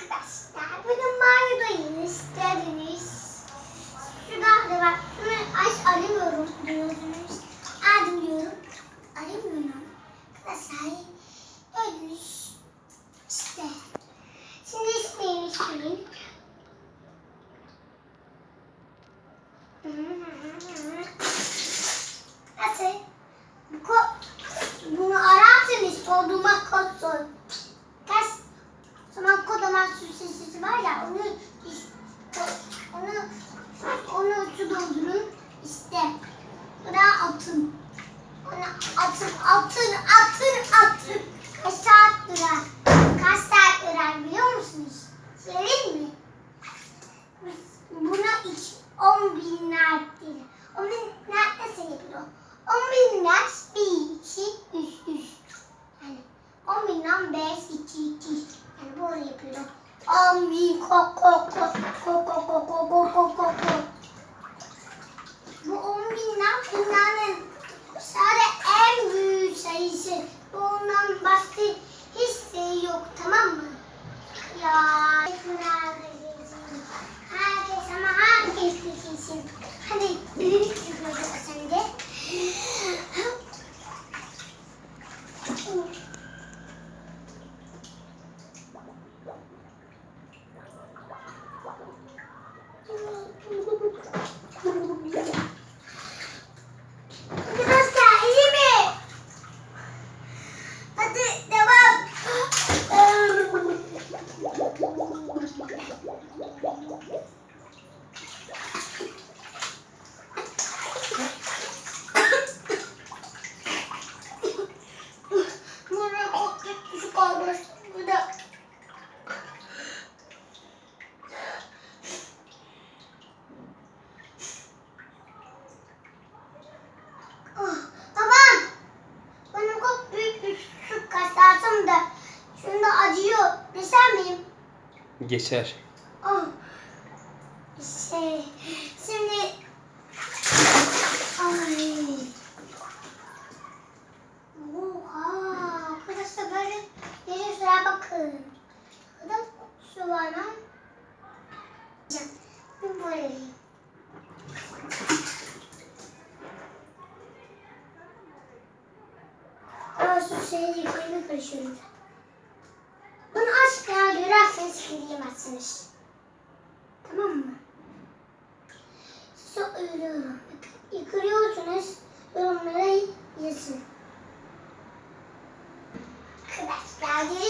Arkadaşlar bugün banyodayız. Geldiniz. Şurada da bak. Şunu aç alamıyorum diyorsunuz. Aldım diyorum. Alamıyorum. Arkadaşlar gördünüz. İşte. Şimdi ismini isteyin. Nasıl? Bu bunu ararsanız koduma kod süsesi var ya onu onu onu su doldurun işte. Buna atın. Atın atın atın atın. Yapıyorum. 10 bin kok kok kok kok kok kok kok kok. Bu 10 binden dünyanın sadece en büyük sayısı. Bundan başka Bu da Ah. Benim çok büyük bir su kasartım da. Şunda acıyor. Desem miyim? Geçer. Oh. Şey, şimdi... da suvana bir boyayı. Ama su şeyi yıkayını karışıyorum. Bunu aç kadar görerseniz kirleyemezsiniz. Tamam mı? Su ölüyorum. Yıkırıyorsunuz. Yorumlara yazın. Arkadaşlar görüşürüz.